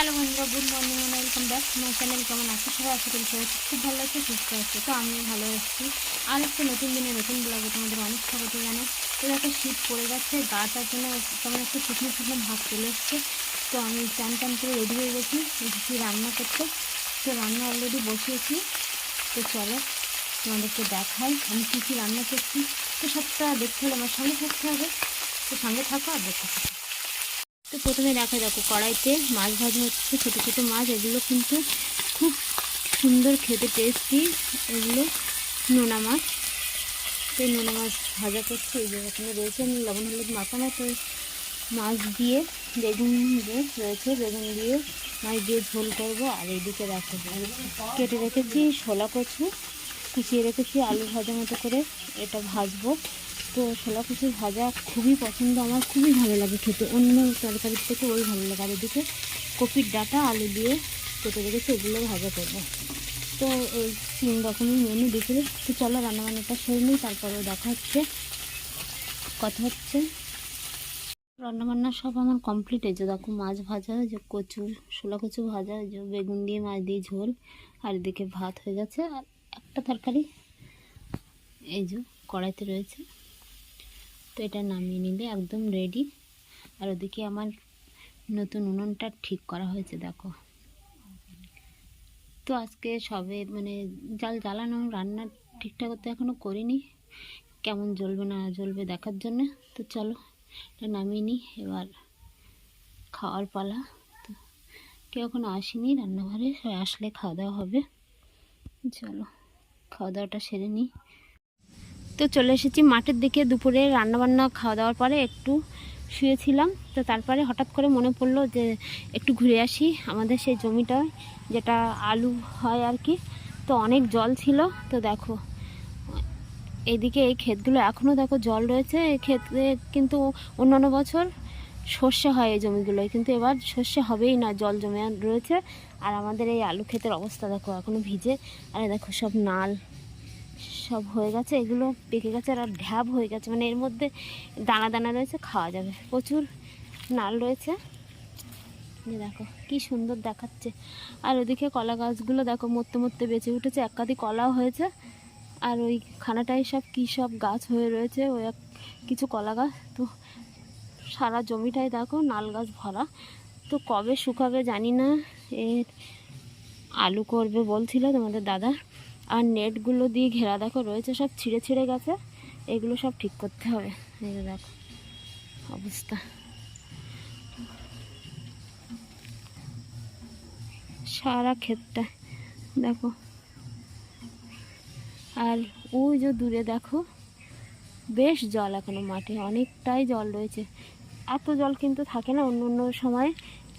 Hello বন্ধুরা, good morning, welcome back আমার channel. কেমন আছো? সবাই আশা করি সবাই খুব ভালো আছে, সুস্থ আছে। তো আমিও ভালো আছি। আর একটা নতুন দিনে নতুন ব্লগে তোমাদের অনেক স্বাগত জানাই। তো দেখো, শীত পড়ে যাচ্ছে গাটার জন্য কেমন একটা শুকনো শুকনো ভাব চলে এসছে। তো আমি চান টান করে রেডি হয়ে গেছি, এসেছি রান্না করতে। তো রান্না অলরেডি বসিয়েছি। তো চলো, তোমাদেরকে দেখাই আমি কী কী রান্না করছি। তো সবটা দেখতে হলে আমার সঙ্গে থাকতে হবে। তো সঙ্গে থাকো আর দেখতে থাকো। তো প্রথমে দেখা, দেখো, কড়াইতে মাছ ভাজা হচ্ছে, ছোটো ছোটো মাছ, এগুলো কিন্তু খুব সুন্দর খেতে টেস্টি এগুলো নোনা মাছ। তো নোনা মাছ ভাজা করছে, এই যে এখানে রয়েছে, আমি লবণ, হলুদ মাখানো তো মাছ দিয়ে বেগুন দিয়ে রয়েছে, বেগুন দিয়ে মাছ দিয়ে ঝোল করব, আর এইদিকে রাখো কেটে রেখেছি শোলা কচু, কুচিয়ে রেখেছি, আলু ভাজা মতো করে এটা ভাজবো। তো ছোলা কুচি ভাজা খুবই পছন্দ, আমার খুবই ভালো লাগে খেতে। অন্য তরকারির থেকে ওই ভালো লাগে। আর এদিকে কপির ডাটা, আলু দিয়ে কেটে রেখেছি এগুলো ভাজা করব। তো এই তিন রকমই মেনু দুপুরে তো চলো রান্নাবান্নাটা সেরে নিই তারপরে দেখা হচ্ছে, কথা হচ্ছে। রান্নাবান্না সব আমার কমপ্লিট হয়েছে দেখো, মাছ ভাজা যে কচু শোলা কচু ভাজা যে বেগুন দিয়ে, মাছ দিয়ে ঝোল, আর এদিকে ভাত হয়ে গেছে। আর একটা তরকারি, এই যে কড়াইতে রয়েছে। তো এটা নামিয়ে নিলে একদম রেডি আর ওদিকে আমার নতুন উনুনটা ঠিক করা হয়েছে, দেখো। তো আজকে সবে মানে জাল জ্বালানো, রান্না ঠিকঠাক তো এখনও করিনি। কেমন জ্বলবে না জ্বলবে দেখার জন্য। তো চলো, এটা নামিয়ে নিই, এবার খাওয়ার পালা। তো কেউ এখনও আসেনি রান্নাঘরে আসলে খাওয়া দাওয়া হবে। চলো, খাওয়া দাওয়াটা সেরে নিই। তো চলে এসেছি মাঠের দিকে। দুপুরে রান্নাবান্না খাওয়া দাওয়ার পরে একটু শুয়েছিলাম। তো তারপরে হঠাৎ করে মনে পড়ল যে একটু ঘুরে আসি আমাদের সেই জমিটায় যেটা আলু হয় আর কি। তো অনেক জল ছিল। তো দেখো, এদিকে এই ক্ষেতগুলো এখনও দেখো জল রয়েছে। এই ক্ষেতে কিন্তু অন্যান্য বছর সর্ষে হয় এই জমিগুলোয়। কিন্তু এবার সর্ষে হবেই না, জল জমে রয়েছে। আর আমাদের এই আলু ক্ষেতের অবস্থা দেখো এখনও ভিজে। আর দেখো সব নাল সব হয়ে গেছে, এগুলো পেকে গেছে আর ঢ্যাব হয়ে গেছে। মানে এর মধ্যে দানা দানা রয়েছে, খাওয়া যাবে। প্রচুর নাল রয়েছে। দেখো, কি সুন্দর দেখাচ্ছে। আর ওদিকে কলা গাছগুলো দেখো, মরতে মরতে বেঁচে উঠেছে। একাদি কলাও হয়েছে। আর ওই খানাটাই সব কী সব গাছ হয়ে রয়েছে, ওই এক কিছু কলা গাছ। তো সারা জমিটাই দেখো নাল গাছ ভরা। তো কবে শুকাবে জানি না। এর আলু করবে বলছিল তোমাদের দাদা। আর নেটগুলো দিয়ে ঘেরা দেখো, রয়েছে সব ছিঁড়ে ছিঁড়ে গেছে। এগুলো সব ঠিক করতে হবে। এই দেখো, অবস্থা। সারা ক্ষেতটা, দেখো। আর ওই যে দূরে দেখো, বেশ জল এখনও মাঠে, অনেকটাই জল রয়েছে। এত জল কিন্তু থাকে না, অন্য অন্য সময়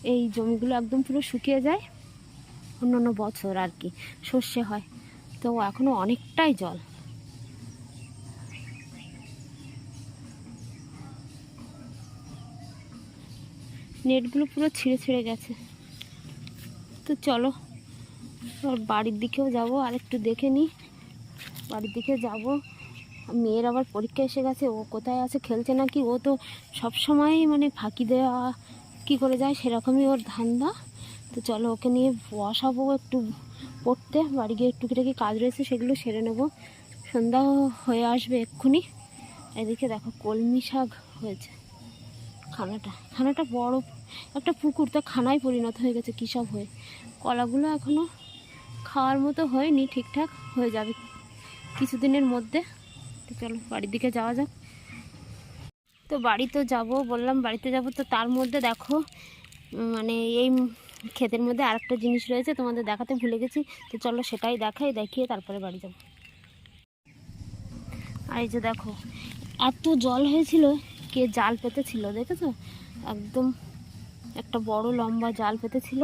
এই জমিগুলো একদম পুরো শুকিয়ে যায়। অন্য অন্য বছর আর কি সর্ষে হয়। তো এখনও অনেকটাই জল। নেটগুলো পুরো ছিঁড়ে ছিঁড়ে গেছে। তো চলো বাড়ির দিকেও যাব, আর একটু দেখে নিই বাড়ির দিকে যাব। মেয়ের আবার পরীক্ষা এসে গেছে, ও কোথায় আছে, খেলছে নাকি? ও তো সব সময় মানে ফাঁকি দেওয়া কি করে যায় সেরকমই ওর ধান্দা। তো চলো ওকে নিয়ে বসাবো একটু। পড়তে, বাড়ি গিয়ে টুকিটাকি কাজ রয়েছে, সেগুলো সেরে নেব। সন্ধ্যা হয়ে আসবে এক্ষুনি। এদিকে দেখো কলমি শাক হয়েছে। খানাটা খানাটা বড়, একটা পুকুর, তা খানায় পরিণত হয়ে গেছে কী সব হয়ে। কলাগুলো এখনও খাওয়ার মতো হয়নি, ঠিকঠাক হয়ে যাবে কিছুদিনের মধ্যে। তো চলো, বাড়ির দিকে যাওয়া যাক। তো বাড়ি তো যাব, বললাম বাড়িতে যাব, তো তার মধ্যে দেখো মানে এই ক্ষেতের মধ্যে আরেকটা জিনিস রয়েছে, তোমাদের দেখাতে ভুলে গেছি। তো চলো সেটাই দেখাই, দেখিয়ে তারপরে বাড়ি যাব। আর এই যে দেখো, এত জল হয়েছিল, কে জাল পেতেছিল, দেখেছ? একদম একটা বড় লম্বা জাল পেতেছিল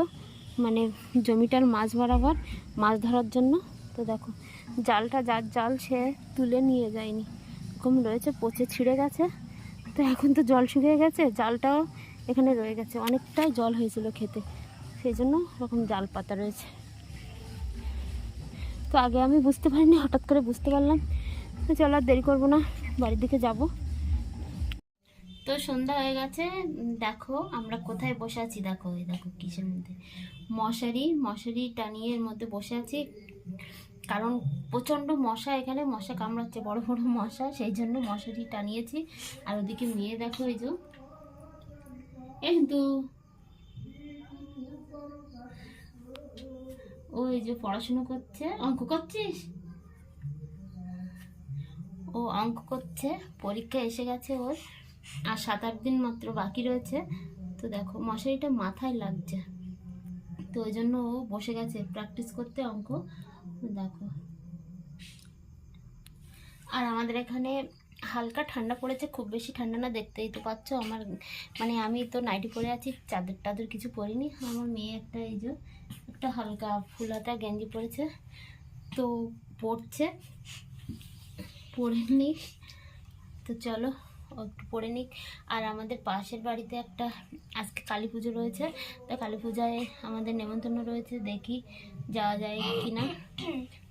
মানে জমিটার মাছ বরাবর, মাছ ধরার জন্য। তো দেখো, জালটা যার জাল সে তুলে নিয়ে যায়নি। এরকম রয়েছে, পচে ছিঁড়ে গেছে। তো এখন তো জল শুকিয়ে গেছে, জালটাও এখানে রয়ে গেছে। অনেকটাই জল হয়েছিল খেতে। সেই জন্য এরকম জাল পাতা রয়েছে। তো আগে আমি বুঝতে পারিনি, হঠাৎ করে বুঝতে পারলাম। চলো আর দেরি করব না, বাড়ির দিকে যাব। তো সন্ধ্যা হয়ে গেছে, দেখো আমরা কোথায় বসে আছি, দেখো, এই দেখো কিসের মধ্যে। মশারি মশারি টানিয়ে এর মধ্যে বসে আছি। কারণ প্রচণ্ড মশা এখানে, মশা কামড়াচ্ছে, বড় বড় মশা, সেই জন্য মশারি টানিয়েছি। আর ওদিকে মেয়ে দেখো এই যে। কিন্তু ও এই যে পড়াশুনো করছে। অঙ্ক করছিস? ও অঙ্ক করছে। পরীক্ষা এসে গেছে ওর। আর সাত আট দিন মাত্র বাকি রয়েছে। তো দেখো, মশারিটা মাথায় লাগছে। তো ওই জন্য ও বসে গেছে প্র্যাকটিস করতে অঙ্ক। দেখো। আর আমাদের এখানে হালকা ঠান্ডা পড়েছে, খুব বেশি ঠান্ডা না, দেখতেই তো পাচ্ছ আমার। মানে আমি তো নাইটি পরে আছি চাদর টাদর কিছু পরিনি। আমার মেয়ে একটা এই যে একটা হালকা ফুলাতা গেঞ্জি পরেছে। তো পড়ছে পরে নিক। তো চলো, একটু পরে নিক। আর আমাদের পাশের বাড়িতে একটা আজকে কালী পুজো রয়েছে। তো কালী পূজায় আমাদের নেমন্তন্ন রয়েছে। দেখি যাওয়া যায় কি না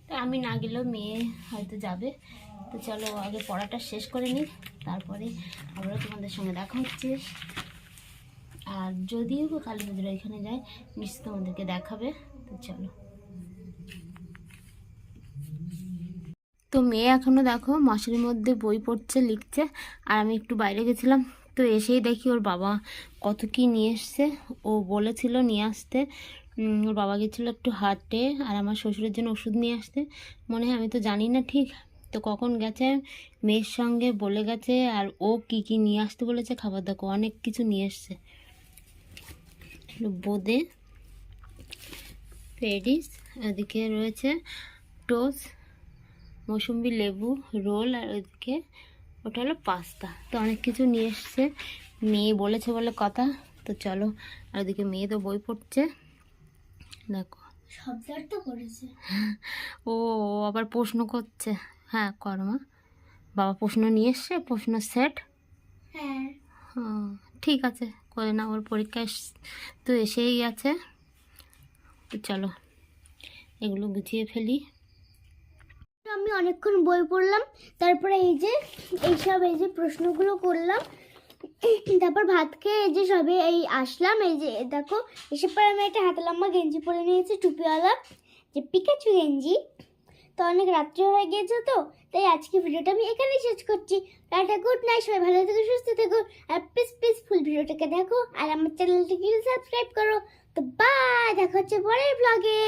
তো আমি না গেলেও মেয়ে হয়তো যাবে। তো চলো আগে পড়াটা শেষ করে নিই। তারপরে আবারও তোমাদের সঙ্গে দেখা হচ্ছে। আর যদিও বা কালী পুজোর এখানে যায় নিশ্চয় তোমাদেরকে দেখাবে, তো চলো। তো মেয়ে এখনও দেখো মাসের মধ্যে বই পড়ছে, লিখছে, আর আমি একটু বাইরে গেছিলাম, তো এসেই দেখি ওর বাবা কত কি নিয়ে এসছে। ও বলেছিল নিয়ে আসতে ওর বাবা গেছিল একটু হাটে, আর আমার শ্বশুরের জন্য ওষুধ নিয়ে আসতে। মনে হয় আমি তো জানি না ঠিক, তো কখন গেছে, মেয়ের সঙ্গে বলে গেছে, আর ও কি কি নিয়ে আসতে বলেছে, খাবার দেখো অনেক কিছু নিয়ে এসছে। বোঁদে পেডিস ওদিকে রয়েছে টোস মৌসুম্বি লেবু রোল আর ওইদিকে ওটা হলো পাস্তা। তো অনেক কিছু নিয়ে এসছে মেয়ে বলেছে বলে কথা তো চলো আর ওদিকে মেয়ে তো বই পড়ছে। দেখো। করেছে। ও আবার প্রশ্ন করছে। হ্যাঁ কর মা। বাবা প্রশ্ন নিয়ে এসছে প্রশ্ন সেট? হ্যাঁ। ঠিক আছে, করে না ওর পরীক্ষা তো এসেই আছে। তো চলো, এগুলো গুছিয়ে ফেলি। আমি অনেকক্ষণ বই পড়লাম, তারপরে এই যে এইসব এই যে প্রশ্নগুলো করলাম, তারপর ভাত খেয়ে এই যে সবে এই আসলাম, এই যে দেখো এসব পরে আমি একটা হাতে লম্বা গেঞ্জি পরে নিয়েছি, টুপিওয়ালা, যে পিকাচু গেঞ্জি। তো অনেক রাত্রি হয়ে গিয়েছে তো, তাই আজকে ভিডিওটা আমি এখানেই শেষ করছি। টাটা, গুড নাইট, সবাই ভালো থেকো, সুস্থ থেকো, আর প্লিজ প্লিজ ফুল ভিডিওটাকে দেখো, আর আমার চ্যানেলটাকে সাবস্ক্রাইব করো। তো বাই দেখা হচ্ছে পরের ব্লগে